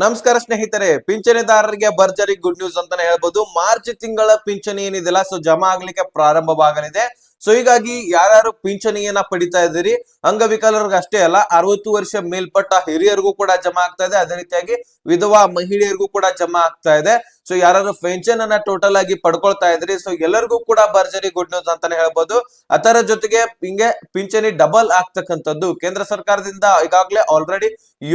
ನಮಸ್ಕಾರ ಸ್ನೇಹಿತರೆ, ಪಿಂಚಣಿದಾರರಿಗೆ ಭರ್ಜರಿ ಗುಡ್ ನ್ಯೂಸ್ ಅಂತಾನೆ ಹೇಳ್ಬೋದು. ಮಾರ್ಚ್ ತಿಂಗಳ ಪಿಂಚಣಿ ಏನಿದೆಲ್ಲ ಸೊ ಜಮಾ ಆಗ್ಲಿಕ್ಕೆ ಪ್ರಾರಂಭವಾಗಲಿದೆ. ಸೊ ಹೀಗಾಗಿ ಯಾರ್ಯಾರು ಪಿಂಚಣಿಯನ್ನ ಪಡಿತಾ ಇದ್ದೀರಿ, ಅಂಗವಿಕಲರಿಗೆ ಅಷ್ಟೇ ಅಲ್ಲ, ಅರವತ್ತು ವರ್ಷ ಮೇಲ್ಪಟ್ಟ ಹಿರಿಯರಿಗೂ ಕೂಡ ಜಮಾ ಆಗ್ತಾ ಇದೆ. ಅದೇ ರೀತಿಯಾಗಿ ವಿಧವಾ ಮಹಿಳೆಯರಿಗೂ ಕೂಡ ಜಮಾ ಆಗ್ತಾ ಇದೆ. ಸೊ ಯಾರು ಪೆನ್ಷನ್ ಅನ್ನ ಟೋಟಲ್ ಆಗಿ ಪಡ್ಕೊಳ್ತಾ ಇದ್ರಿ ಸೊ ಎಲ್ಲರಿಗೂ ಕೂಡ ಭರ್ಜರಿ ಗುಡ್ ನ್ಯೂಸ್ ಅಂತಾನೆ ಹೇಳ್ಬೋದು. ಅದರ ಜೊತೆಗೆ ಹಿಂಗೆ ಪಿಂಚಣಿ ಡಬಲ್ ಆಗ್ತಕ್ಕಂಥದ್ದು. ಕೇಂದ್ರ ಸರ್ಕಾರದಿಂದ ಈಗಾಗಲೇ ಆಲ್ರೆಡಿ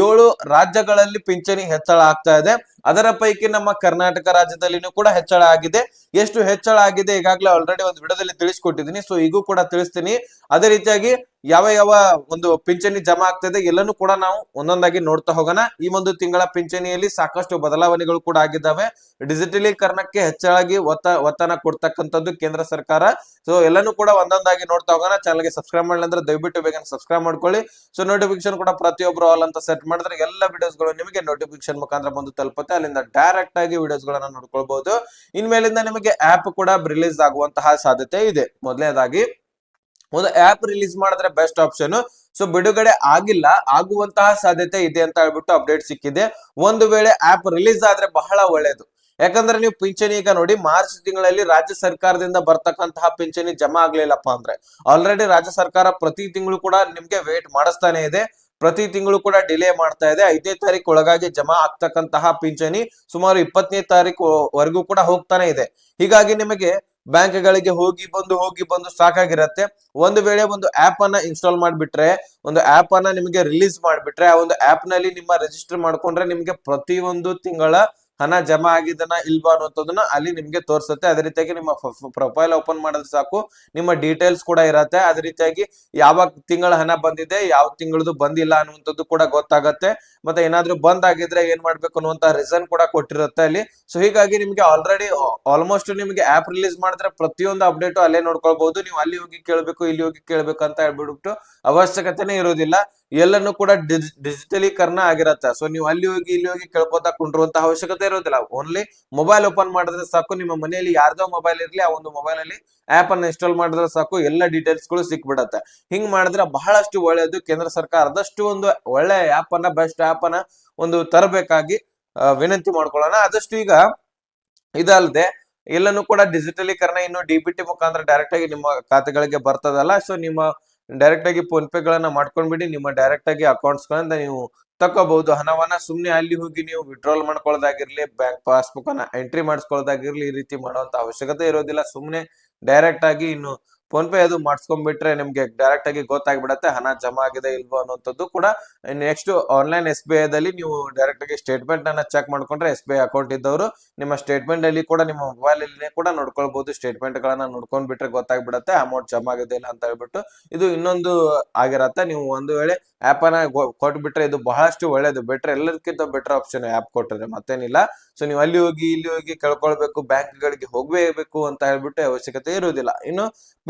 ಏಳು ರಾಜ್ಯಗಳಲ್ಲಿ ಪಿಂಚಣಿ ಹೆಚ್ಚಳ ಆಗ್ತಾ ಇದೆ. ಅದರ ಪೈಕಿ ನಮ್ಮ ಕರ್ನಾಟಕ ರಾಜ್ಯದಲ್ಲಿನೂ ಕೂಡ ಹೆಚ್ಚಳ ಆಗಿದೆ. ಎಷ್ಟು ಹೆಚ್ಚಳ ಆಗಿದೆ ಈಗಾಗಲೇ ಆಲ್ರೆಡಿ ಒಂದು ವಿಡದಲ್ಲಿ ತಿಳಿಸ್ಕೊಟ್ಟಿದ್ದೀನಿ. ಸೊ ಈಗೂ ಕೂಡ ತಿಳಿಸ್ತೀನಿ. ಅದೇ ರೀತಿಯಾಗಿ ಯಾವ ಯಾವ ಒಂದು ಪಿಂಚಣಿ ಜಮಾ ಆಗ್ತದೆ ಎಲ್ಲನೂ ಕೂಡ ನಾವು ಒಂದೊಂದಾಗಿ ನೋಡ್ತಾ ಹೋಗೋಣ. ಈ ಒಂದು ತಿಂಗಳ ಪಿಂಚಣಿಯಲ್ಲಿ ಸಾಕಷ್ಟು ಬದಲಾವಣೆಗಳು ಕೂಡ ಆಗಿದ್ದಾವೆ. ಡಿಜಿಟಲೀಕರಣಕ್ಕೆ ಹೆಚ್ಚಾಗಿ ಒತ್ತ ಒತ್ತನ ಕೊಡ್ತಕ್ಕಂಥದ್ದು ಕೇಂದ್ರ ಸರ್ಕಾರ. ಸೊ ಎಲ್ಲನೂ ಕೂಡ ಒಂದೊಂದಾಗಿ ನೋಡ್ತಾ ಹೋಗೋಣ. ಚಾನಲ್ಗೆ ಸಬ್ಸ್ಕ್ರೈಬ್ ಮಾಡಲಿ ಅಂದ್ರೆ ದಯವಿಟ್ಟು ಬೇಗ ಸಬ್ಸ್ಕ್ರೈಬ್ ಮಾಡ್ಕೊಳ್ಳಿ. ಸೊ ನೋಟಿಫಿಕೇಶನ್ ಕೂಡ ಪ್ರತಿಯೊಬ್ಬರು ಆಲ್ ಅಂತ ಸೆಟ್ ಮಾಡಿದ್ರೆ ಎಲ್ಲ ವಿಡಿಯೋಸ್ಗಳು ನಿಮಗೆ ನೋಟಿಫಿಕೇಶನ್ ಮುಖಾಂತರ ಬಂದು ತಲುಪುತ್ತೆ. ಅಲ್ಲಿಂದ ಡೈರೆಕ್ಟ್ ಆಗಿ ವಿಡಿಯೋಸ್ ಗಳನ್ನ ನೋಡ್ಕೊಳ್ಬಹುದು ಇನ್ಮೇಲಿಂದ ನಿಮಗೆ ಆಪ್ ಕೂಡ ರಿಲೀಸ್ ಆಗುವಂತಹ ಸಾಧ್ಯತೆ ಇದೆ. ಮೊದಲನೇದಾಗಿ ಒಂದು ಆಪ್ ರಿಲೀಸ್ ಮಾಡಿದ್ರೆ ಬೆಸ್ಟ್ ಆಪ್ಷನ್ ಸೊ ಬಿಡುಗಡೆ ಆಗಿಲ್ಲ, ಆಗುವಂತಹ ಸಾಧ್ಯತೆ ಇದೆ ಅಂತ ಹೇಳ್ಬಿಟ್ಟು ಅಪ್ಡೇಟ್ ಸಿಕ್ಕಿದೆ. ಒಂದು ವೇಳೆ ಆಪ್ ರಿಲೀಸ್ ಆದ್ರೆ ಬಹಳ ಒಳ್ಳೇದು. ಯಾಕಂದ್ರೆ ನೀವು ಪಿಂಚಣಿ ಈಗ ನೋಡಿ, ಮಾರ್ಚ್ ತಿಂಗಳಲ್ಲಿ ರಾಜ್ಯ ಸರ್ಕಾರದಿಂದ ಬರ್ತಕ್ಕಂತಹ ಪಿಂಚಣಿ ಜಮಾ ಆಗ್ಲಿಲ್ಲಪ್ಪ ಅಂದ್ರೆ. ಆಲ್ರೆಡಿ ರಾಜ್ಯ ಸರ್ಕಾರ ಪ್ರತಿ ತಿಂಗಳು ಕೂಡ ನಿಮ್ಗೆ ವೇಟ್ ಮಾಡಿಸ್ತಾನೆ ಇದೆ. ಪ್ರತಿ ತಿಂಗಳು ಕೂಡ ಡಿಲೇ ಮಾಡ್ತಾ ಇದೆ. ಐದನೇ ತಾರೀಕು ಒಳಗಾಗಿ ಜಮಾ ಆಗ್ತಕ್ಕಂತಹ ಪಿಂಚಣಿ ಸುಮಾರು ಇಪ್ಪತ್ತನೇ ತಾರೀಕು ವರೆಗೂ ಕೂಡ ಹೋಗ್ತಾನೆ ಇದೆ. ಹೀಗಾಗಿ ನಿಮಗೆ ಬ್ಯಾಂಕ್ಗಳಿಗೆ ಹೋಗಿ ಬಂದು ಹೋಗಿ ಬಂದು ಸಾಕಾಗಿರತ್ತೆ. ಒಂದು ವೇಳೆ ಒಂದು ಆಪ್ ಅನ್ನ ಇನ್ಸ್ಟಾಲ್ ಮಾಡಿಬಿಟ್ರೆ, ಒಂದು ಆಪ್ ಅನ್ನ ನಿಮಗೆ ರಿಲೀಸ್ ಮಾಡಿಬಿಟ್ರೆ, ಆ ಒಂದು ಆಪ್ನಲ್ಲಿ ನಿಮ್ಮ ರಿಜಿಸ್ಟರ್ ಮಾಡ್ಕೊಂಡ್ರೆ ನಿಮಗೆ ಪ್ರತಿಯೊಂದು ತಿಂಗಳ ಹಣ ಜಮಾ ಆಗಿದನ ಇಲ್ವಾ ಅನ್ನೋದನ್ನ ಅಲ್ಲಿ ನಿಮ್ಗೆ ತೋರಿಸುತ್ತೆ. ಅದೇ ರೀತಿಯಾಗಿ ನಿಮ್ಮ ಪ್ರೊಫೈಲ್ ಓಪನ್ ಮಾಡಿದ್ರೆ ಸಾಕು. ನಿಮ್ಮ ಡೀಟೇಲ್ಸ್ ಕೂಡ ಇರತ್ತೆ. ಅದೇ ರೀತಿಯಾಗಿ ಯಾವ ತಿಂಗಳ ಹಣ ಬಂದಿದೆ, ಯಾವ ತಿಂಗಳದು ಬಂದಿಲ್ಲ ಅನ್ನುವಂಥದ್ದು ಕೂಡ ಗೊತ್ತಾಗತ್ತೆ. ಮತ್ತೆ ಏನಾದ್ರೂ ಬಂದ್ ಆಗಿದ್ರೆ ಏನ್ ಮಾಡ್ಬೇಕು ಅನ್ನುವಂತ ರೀಸನ್ ಕೂಡ ಕೊಟ್ಟಿರುತ್ತೆ ಅಲ್ಲಿ. ಸೊ ಹೀಗಾಗಿ ನಿಮ್ಗೆ ಆಲ್ರೆಡಿ ಆಲ್ಮೋಸ್ಟ್ ನಿಮ್ಗೆ ಆಪ್ ರಿಲೀಸ್ ಮಾಡಿದ್ರೆ ಪ್ರತಿಯೊಂದು ಅಪ್ಡೇಟ್ ಅಲ್ಲೇ ನೋಡ್ಕೊಳ್ಬಹುದು ನೀವು ಅಲ್ಲಿ ಹೋಗಿ ಕೇಳಬೇಕು, ಇಲ್ಲಿ ಹೋಗಿ ಕೇಳ್ಬೇಕು ಅಂತ ಹೇಳ್ಬಿಟ್ಟು ಅವಶ್ಯಕತೆನೇ ಇರೋದಿಲ್ಲ. ಎಲ್ಲನೂ ಕೂಡ ಡಿಜಿಟಲೀಕರಣ ಆಗಿರತ್ತೆ. ಸೊ ನೀವು ಅಲ್ಲಿ ಹೋಗಿ, ಇಲ್ಲಿ ಹೋಗಿ ಕೇಳ್ಕೊತಾ ಕುಂಡ್ರುವಂತ ಅವಶ್ಯಕತೆ ಇರೋದಿಲ್ಲ. ಓನ್ಲಿ ಮೊಬೈಲ್ ಓಪನ್ ಮಾಡಿದ್ರೆ ಸಾಕು. ನಿಮ್ಮ ಮನೆಯಲ್ಲಿ ಯಾರ್ದೋ ಮೊಬೈಲ್ ಇರಲಿ, ಆ ಒಂದು ಮೊಬೈಲ್ ಅಲ್ಲಿ ಆಪ್ ಅನ್ನ ಇನ್ಸ್ಟಾಲ್ ಮಾಡಿದ್ರೆ ಸಾಕು. ಎಲ್ಲ ಡೀಟೇಲ್ಸ್ಗಳು ಸಿಕ್ಬಿಡತ್ತೆ. ಹಿಂಗ್ ಮಾಡಿದ್ರೆ ಬಹಳಷ್ಟು ಒಳ್ಳೆಯದು ಕೇಂದ್ರ ಸರ್ಕಾರ ಆದಷ್ಟು ಒಂದು ಒಳ್ಳೆ ಆಪ್ ಅನ್ನ ಬೆಸ್ಟ್ ಆಪ್ ಅನ್ನ ಒಂದು ತರಬೇಕಾಗಿ ವಿನಂತಿ ಮಾಡ್ಕೊಳ್ಳೋಣ. ಆದಷ್ಟು ಈಗ ಇದಲ್ಲದೆ ಎಲ್ಲನೂ ಕೂಡ ಡಿಜಿಟಲೀಕರಣ ಇನ್ನು ಡಿ ಬಿ ಮುಖಾಂತರ ಡೈರೆಕ್ಟ್ ಆಗಿ ನಿಮ್ಮ ಖಾತೆಗಳಿಗೆ ಬರ್ತದಲ್ಲ. ಸೊ ನಿಮ್ಮ ಡೈರೆಕ್ಟ್ ಆಗಿ ಫೋನ್ ಪೇಗಳನ್ನ ಮಾಡ್ಕೊಂಡ್ಬಿಡಿ ನಿಮ್ಮ ಡೈರೆಕ್ಟ್ ಆಗಿ ಅಕೌಂಟ್ಸ್ ಗಳಿಂದ ನೀವು ತಕೋಬಹುದು ಹಣವನ್ನ ಸುಮ್ನೆ ಅಲ್ಲಿ ಹೋಗಿ ನೀವು ವಿಡ್ರಾಲ್ ಮಾಡ್ಕೊಳ್ಳೋದಾಗಿರ್ಲಿ ಬ್ಯಾಂಕ್ ಪಾಸ್ಬುಕ್ ಅನ್ನ ಎಂಟ್ರಿ ಮಾಡಿಸ್ಕೊಳ್ಳೋದಾಗಿರ್ಲಿ ಈ ರೀತಿ ಮಾಡುವಂತ ಅವಶ್ಯಕತೆ ಇರೋದಿಲ್ಲ. ಸುಮ್ನೆ ಡೈರೆಕ್ಟ್ ಆಗಿ ಇನ್ನು ಫೋನ್ ಪೇ ಅದು ಮಾಡಿಸ್ಕೊಂಡ್ಬಿಟ್ರೆ ನಿಮ್ಗೆ ಡೈರೆಕ್ಟ್ ಆಗಿ ಗೊತ್ತಾಗ್ಬಿಡತ್ತೆ, ಹಣ ಜಮಾ ಆಗಿದೆ ಇಲ್ವೋ ಅನ್ನೋಂಥದ್ದು ಕೂಡ ನೆಕ್ಸ್ಟ್ ಆನ್ಲೈನ್ ಎಸ್ ಬಿ ಐದಲ್ಲಿ ನೀವು ಡೈರೆಕ್ಟ್ ಆಗಿ ಸ್ಟೇಟ್ಮೆಂಟ್ನ ಚೆಕ್ ಮಾಡ್ಕೊಂಡ್ರೆ ಎಸ್ ಬಿ ಐ ಅಕೌಂಟ್ ಇದ್ದವರು ನಿಮ್ಮ ಸ್ಟೇಟ್ಮೆಂಟ್ ಅಲ್ಲಿ ಕೂಡ, ನಿಮ್ಮ ಮೊಬೈಲ್ ಅಲ್ಲಿ ಕೂಡ ನೋಡ್ಕೊಳ್ಬಹುದು ಸ್ಟೇಟ್ಮೆಂಟ್ ಗಳನ್ನ ನೋಡ್ಕೊಂಡ್ಬಿಟ್ರೆ ಗೊತ್ತಾಗ್ಬಿಡತ್ತೆ ಅಮೌಂಟ್ ಜಮಾ ಆಗಿದೆ ಇಲ್ಲ ಅಂತ ಹೇಳ್ಬಿಟ್ಟು. ಇದು ಇನ್ನೊಂದು ಆಗಿರತ್ತೆ, ನೀವು ಒಂದು ವೇಳೆ ಆಪ್ ಅನ್ನ ಕೊಟ್ಬಿಟ್ರೆ ಇದು ಬಹಳಷ್ಟು ಒಳ್ಳೇದು. ಬೆಟರ್ ಎಲ್ಲದಕ್ಕಿಂತ ಬೆಟರ್ ಆಪ್ಷನ್ ಆ್ಯಪ್ ಕೊಟ್ಟಿದ್ರೆ ಮತ್ತೇನಿಲ್ಲ. ಸೊ ನೀವು ಅಲ್ಲಿ ಹೋಗಿ, ಇಲ್ಲಿ ಹೋಗಿ ಕೇಳ್ಕೊಳ್ಬೇಕು ಬ್ಯಾಂಕ್ ಗಳಿಗೆ ಹೋಗ್ಬೇಕು ಅಂತ ಹೇಳ್ಬಿಟ್ಟು ಅವಶ್ಯಕತೆ ಇರುವುದಿಲ್ಲ. ಇನ್ನು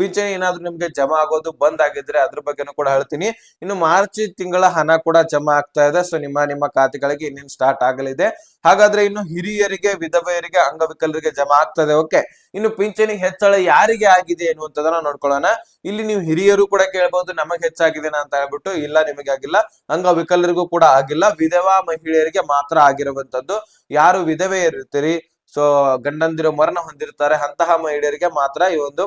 ಪಿಂಚಣಿ ಏನಾದ್ರು ನಿಮ್ಗೆ ಜಮಾ ಆಗೋದು ಬಂದ್ ಆಗಿದ್ರೆ ಅದ್ರ ಬಗ್ಗೆನೂ ಕೂಡ ಹೇಳ್ತೀನಿ. ಇನ್ನು ಮಾರ್ಚ್ ತಿಂಗಳ ಹಣ ಕೂಡ ಜಮಾ ಆಗ್ತಾ ಇದೆ. ಸೊ ನಿಮ್ಮ ನಿಮ್ಮ ಖಾತೆಗಳಿಗೆ ಇನ್ನೇನು ಸ್ಟಾರ್ಟ್ ಆಗಲಿದೆ. ಹಾಗಾದ್ರೆ ಇನ್ನು ಹಿರಿಯರಿಗೆ, ವಿಧವೆಯರಿಗೆ, ಅಂಗವಿಕಲರಿಗೆ ಜಮಾ ಆಗ್ತದೆ. ಓಕೆ ಇನ್ನು ಪಿಂಚಣಿ ಹೆಚ್ಚಳ ಯಾರಿಗೆ ಆಗಿದೆ ಎನ್ನುವಂಥದ್ದನ್ನ ನೋಡ್ಕೊಳ್ಳೋಣ. ಇಲ್ಲಿ ನೀವು ಹಿರಿಯರು ಕೂಡ ಕೇಳ್ಬಹುದು ನಮಗೆ ಹೆಚ್ಚಾಗಿದೆ ಅಂತ ಹೇಳ್ಬಿಟ್ಟು, ಇಲ್ಲ ನಿಮಗೆ ಆಗಿಲ್ಲ. ಅಂಗವಿಕಲರಿಗೂ ಕೂಡ ಆಗಿಲ್ಲ. ವಿಧವಾ ಮಹಿಳೆಯರಿಗೆ ಮಾತ್ರ ಆಗಿರುವಂತದ್ದು ಯಾರು ವಿಧವೆಯರಿರ್ತೀರಿ? ಸೊ ಗಂಡಂದಿರು ಮರಣ ಹೊಂದಿರ್ತಾರೆ. ಅಂತಹ ಮಹಿಳೆಯರಿಗೆ ಮಾತ್ರ ಈ ಒಂದು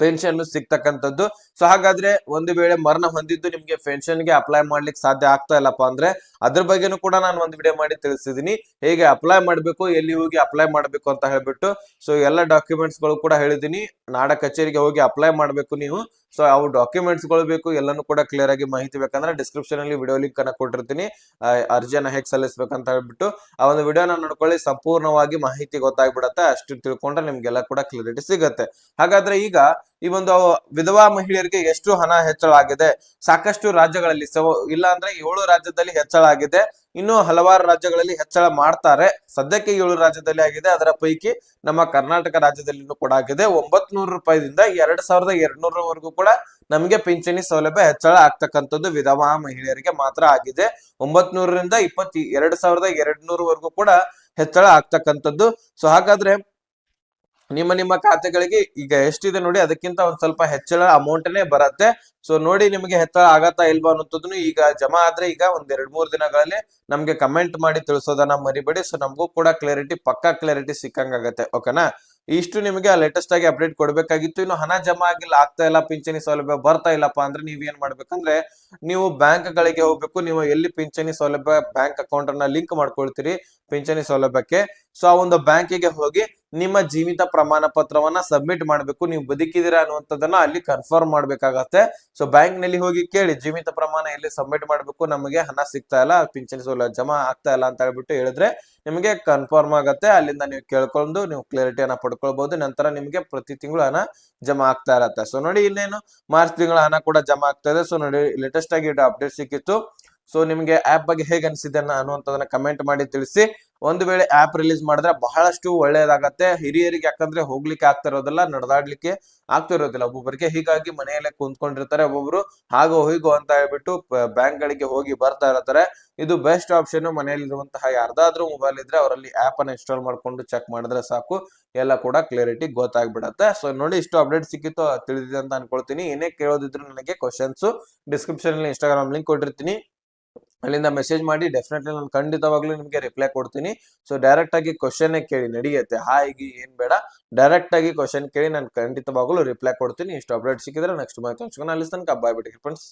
ಪೆನ್ಷನ್ ಸಿಗ್ತಕ್ಕಂಥದ್ದು. ಸೊ ಹಾಗಾದ್ರೆ ಒಂದು ವೇಳೆ ಮರಣ ಹೊಂದಿದ್ದು ನಿಮ್ಗೆ ಪೆನ್ಷನ್ಗೆ ಅಪ್ಲೈ ಮಾಡ್ಲಿಕ್ಕೆ ಸಾಧ್ಯ ಆಗ್ತಾ ಇಲ್ಲಪ್ಪ ಅಂದ್ರೆ ಅದ್ರ ಬಗ್ಗೆನೂ ಕೂಡ ನಾನು ಒಂದು ವಿಡಿಯೋ ಮಾಡಿ ತಿಳಿಸಿದೀನಿ ಹೇಗೆ ಅಪ್ಲೈ ಮಾಡಬೇಕು, ಎಲ್ಲಿ ಹೋಗಿ ಅಪ್ಲೈ ಮಾಡಬೇಕು ಅಂತ ಹೇಳ್ಬಿಟ್ಟು. ಸೊ ಎಲ್ಲ ಡಾಕ್ಯುಮೆಂಟ್ಸ್ಗಳು ಕೂಡ ಹೇಳಿದೀನಿ ನಾಡ ಕಚೇರಿಗೆ ಹೋಗಿ ಅಪ್ಲೈ ಮಾಡಬೇಕು ನೀವು. ಸೊ ಅವು ಡಾಕ್ಯುಮೆಂಟ್ಸ್ಗಳು ಬೇಕು, ಎಲ್ಲಾನು ಕೂಡ ಕ್ಲಿಯರ್ ಆಗಿ ಮಾಹಿತಿ ಬೇಕಂದ್ರೆ ಡಿಸ್ಕ್ರಿಪ್ಷನ್ ಅಲ್ಲಿ ವಿಡಿಯೋ ಲಿಂಕ್ ಅನ್ನ ಕೊಟ್ಟಿರ್ತೀನಿ. ಅರ್ಜಿಯನ್ನ ಹೇಗೆ ಸಲ್ಲಿಸ್ಬೇಕಂತ ಹೇಳ್ಬಿಟ್ಟು. ಆ ಒಂದು ವಿಡಿಯೋನ ನೋಡ್ಕೊಳ್ಳಿ, ಸಂಪೂರ್ಣವಾಗಿ ಮಾಹಿತಿ ಗೊತ್ತಾಗ್ಬಿಡತ್ತೆ. ಅಷ್ಟು ತಿಳ್ಕೊಂಡ್ರೆ ನಿಮ್ಗೆಲ್ಲ ಕೂಡ ಕ್ಲಿಯರಿಟಿ ಸಿಗತ್ತೆ. ಹಾಗಾದ್ರೆ ಈಗ ಈ ಒಂದು ವಿಧವಾ ಮಹಿಳೆಯರಿಗೆ ಎಷ್ಟು ಹಣ ಹೆಚ್ಚಳ ಆಗಿದೆ ಸಾಕಷ್ಟು ರಾಜ್ಯಗಳಲ್ಲಿ ಸೊ ಇಲ್ಲ ಅಂದ್ರೆ ಏಳು ರಾಜ್ಯದಲ್ಲಿ ಹೆಚ್ಚಳ ಆಗಿದೆ. ಇನ್ನು ಹಲವಾರು ರಾಜ್ಯಗಳಲ್ಲಿ ಹೆಚ್ಚಳ ಮಾಡ್ತಾರೆ. ಸದ್ಯಕ್ಕೆ ಏಳು ರಾಜ್ಯದಲ್ಲಿ ಆಗಿದೆ. ಅದರ ಪೈಕಿ ನಮ್ಮ ಕರ್ನಾಟಕ ರಾಜ್ಯದಲ್ಲಿನೂ ಕೂಡ ಆಗಿದೆ. ಒಂಬತ್ ನೂರು ರೂಪಾಯಿದಿಂದ ಎರಡ್ ಸಾವಿರದ ಎರಡ್ನೂರವರೆಗೂ ಕೂಡ ನಮಗೆ ಪಿಂಚಣಿ ಸೌಲಭ್ಯ ಹೆಚ್ಚಳ ಆಗ್ತಕ್ಕಂಥದ್ದು ವಿಧವಾ ಮಹಿಳೆಯರಿಗೆ ಮಾತ್ರ ಆಗಿದೆ. ಒಂಬತ್ ನೂರರಿಂದ ಇಪ್ಪತ್ತ್, ಎರಡ್ ಸಾವಿರದ ಎರಡ್ ನೂರವರೆಗೂ ಕೂಡ ಹೆಚ್ಚಳ ಆಗ್ತಕ್ಕಂಥದ್ದು. ಸೊ, ಹಾಗಾದ್ರೆ ನಿಮ್ಮ ನಿಮ್ಮ ಖಾತೆಗಳಿಗೆ ಈಗ ಎಷ್ಟಿದೆ ನೋಡಿ ಅದಕ್ಕಿಂತ ಒಂದ್ ಸ್ವಲ್ಪ ಹೆಚ್ಚಳ ಅಮೌಂಟ್ನೇ ಬರತ್ತೆ. ಸೊ ನೋಡಿ ನಿಮಗೆ ಹೆಚ್ಚಳ ಆಗತ್ತಾ ಇಲ್ವಾ ಅನ್ನೋದನ್ನು ಈಗ ಜಮಾ ಆದ್ರೆ ಈಗ ಒಂದ್ ಎರಡ್ ಮೂರ್ ದಿನಗಳಲ್ಲಿ ನಮ್ಗೆ ಕಮೆಂಟ್ ಮಾಡಿ ತಿಳಿಸೋದನ್ನ ಮರಿಬೇಡಿ. ಸೊ ನಮಗೂ ಕೂಡ ಕ್ಲಾರಿಟಿ ಪಕ್ಕಾ ಕ್ಲಾರಿಟಿ ಸಿಕ್ಕಂಗಾಗತ್ತೆ ಓಕೆನಾ ಇಷ್ಟು ನಿಮಗೆ ಲೇಟೆಸ್ಟ್ ಆಗಿ ಅಪ್ಡೇಟ್ ಕೊಡಬೇಕಾಗಿತ್ತು. ಇನ್ನು ಹಣ ಜಮಾ ಆಗಿಲ್ಲ, ಆಗ್ತಾ ಇಲ್ಲ, ಪಿಂಚಣಿ ಸೌಲಭ್ಯ ಬರ್ತಾ ಇಲ್ಲಪ್ಪ ಅಂದ್ರೆ ನೀವ್ ಏನ್ ಮಾಡ್ಬೇಕಂದ್ರೆ ನೀವು ಬ್ಯಾಂಕ್ ಗಳಿಗೆ ಹೋಗ್ಬೇಕು. ನೀವು ಎಲ್ಲಿ ಪಿಂಚಣಿ ಸೌಲಭ್ಯ ಬ್ಯಾಂಕ್ ಅಕೌಂಟ್ ಅನ್ನ ಲಿಂಕ್ ಮಾಡ್ಕೊಳ್ತೀರಿ ಪಿಂಚಣಿ ಸೌಲಭ್ಯಕ್ಕೆ? ಸೊ ಆ ಒಂದು ಬ್ಯಾಂಕಿಗೆ ಹೋಗಿ ನಿಮ್ಮ ಜೀವಿತ ಪ್ರಮಾಣ ಪತ್ರವನ್ನ ಸಬ್ಮಿಟ್ ಮಾಡಬೇಕು. ನೀವು ಬದುಕಿದೀರಾ ಅನ್ನುವಂಥದ್ದನ್ನ ಅಲ್ಲಿ ಕನ್ಫರ್ಮ್ ಮಾಡ್ಬೇಕಾಗತ್ತೆ. ಸೊ ಬ್ಯಾಂಕ್ನಲ್ಲಿ ಹೋಗಿ ಕೇಳಿ, ಜೀವಿತ ಪ್ರಮಾಣ ಎಲ್ಲಿ ಸಬ್ಮಿಟ್ ಮಾಡ್ಬೇಕು? ನಮಗೆ ಹಣ ಸಿಗ್ತಾ ಇಲ್ಲ, ಪಿಂಚಣಿ ಸೌಲಭ್ಯ ಜಮಾ ಆಗ್ತಾ ಇಲ್ಲ ಅಂತ ಹೇಳ್ಬಿಟ್ಟು ಹೇಳಿದ್ರೆ ನಿಮಗೆ ಕನ್ಫರ್ಮ್ ಆಗತ್ತೆ. ಅಲ್ಲಿಂದ ನೀವು ಕೇಳ್ಕೊಂಡು, ನೀವು ಕ್ಲಾರಿಟಿಯನ್ನ ಪಡ್ಕೊಳ್ಬಹುದು ನಂತರ ನಿಮಗೆ ಪ್ರತಿ ತಿಂಗಳು ಹಣ ಜಮಾ ಆಗ್ತಾ ಇರತ್ತೆ. ಸೊ ನೋಡಿ ಇನ್ನೇನು ಮಾರ್ಚ್ ತಿಂಗಳ ಹಣ ಕೂಡ ಜಮಾ ಆಗ್ತಾ ಇದೆ. ಸೊ ನೋಡಿ ಲೇಟೆಸ್ಟ್ ಆಗಿ ಅಪ್ಡೇಟ್ ಸಿಕ್ಕಿತ್ತು. ಸೊ ನಿಮ್ಗೆ ಆಪ್ ಬಗ್ಗೆ ಹೇಗೆ ಅನಿಸಿದೆ ಅನ್ನುವಂಥದ್ದನ್ನ ಕಮೆಂಟ್ ಮಾಡಿ ತಿಳಿಸಿ. ಒಂದು ವೇಳೆ ಆಪ್ ರಿಲೀಸ್ ಮಾಡಿದ್ರೆ ಬಹಳಷ್ಟು ಒಳ್ಳೇದಾಗತ್ತೆ. ಹಿರಿಯರಿಗೆ ಯಾಕಂದ್ರೆ ಹೋಗ್ಲಿಕ್ಕೆ ಆಗ್ತಾ ಇರೋದಿಲ್ಲ, ನಡೆದಾಡ್ಲಿಕ್ಕೆ ಆಗ್ತಾ ಇರೋದಿಲ್ಲ. ಒಬ್ಬೊಬ್ಬರಿಗೆ ಹೀಗಾಗಿ ಮನೆಯಲ್ಲೇ ಕುಂತ್ಕೊಂಡಿರ್ತಾರೆ ಒಬ್ಬೊಬ್ರು. ಹಾಗೋ ಹೀಗೋ ಅಂತ ಹೇಳ್ಬಿಟ್ಟು ಬ್ಯಾಂಕ್ ಗಳಿಗೆ ಹೋಗಿ ಬರ್ತಾ ಇರ್ತಾರೆ. ಇದು ಬೆಸ್ಟ್ ಆಪ್ಷನ್ ಮನೆಯಲ್ಲಿರುವಂತಹ ಯಾರ್ದಾದ್ರೂ ಮೊಬೈಲ್ ಇದ್ರೆ ಅವರಲ್ಲಿ ಆಪ್ ಅನ್ನ ಇನ್ಸ್ಟಾಲ್ ಮಾಡ್ಕೊಂಡು ಚೆಕ್ ಮಾಡಿದ್ರೆ ಸಾಕು. ಎಲ್ಲ ಕೂಡ ಕ್ಲಿಯರಿಟಿ ಗೊತ್ತಾಗ್ಬಿಡತ್ತೆ. ಸೊ ನೋಡಿ ಇಷ್ಟು ಅಪ್ಡೇಟ್ ಸಿಕ್ಕಿತ್ತು ತಿಳಿದಿದೆ ಅಂತ ಅನ್ಕೊಳ್ತೀನಿ. ಏನೇ ಕೇಳೋದಿದ್ರು ನನಗೆ ಕ್ವಶನ್ಸ್ ಡಿಸ್ಕ್ರಿಪ್ಷನ್ ಇನ್ಸ್ಟಾಗ್ರಾಮ್ ಲಿಂಕ್ ಕೊಟ್ಟಿರ್ತೀನಿ. ಅಲ್ಲಿಂದ ಮೆಸೇಜ್ ಮಾಡಿ ಡೆಫಿನೆಟ್ಲಿ ನಾನು ಖಂಡಿತವಾಗ್ಲೂ ನಿಮಗೆ ರಿಪ್ಲೈ ಕೊಡ್ತೀನಿ. ಸೊ ಡೈರೆಕ್ಟ್ ಆಗಿ ಕ್ವಶನ್ ಕೇಳಿ, ನಡೆಯುತ್ತೆ. ಹಾಗೆ, ಏನ್ ಬೇಡ. ಡೈರೆಕ್ಟ್ ಆಗಿ ಕ್ವಶನ್ ಕೇಳಿ, ನಾನು ಖಂಡಿತವಾಗ್ಲೂ ರಿಪ್ಲೈ ಕೊಡ್ತೀನಿ. ಇಷ್ಟು ಅಪ್ಡೇಟ್ ಸಿಕ್ಕಿದ್ರೆ ನೆಕ್ಸ್ಟ್ ಹಂಚ್ಕೊಂಡು ಅಲ್ಲಿ ತನಕ ಬಾಯ್ ಬಿಟ್ಟಿಗೆ ಫ್ರೆಂಡ್ಸ್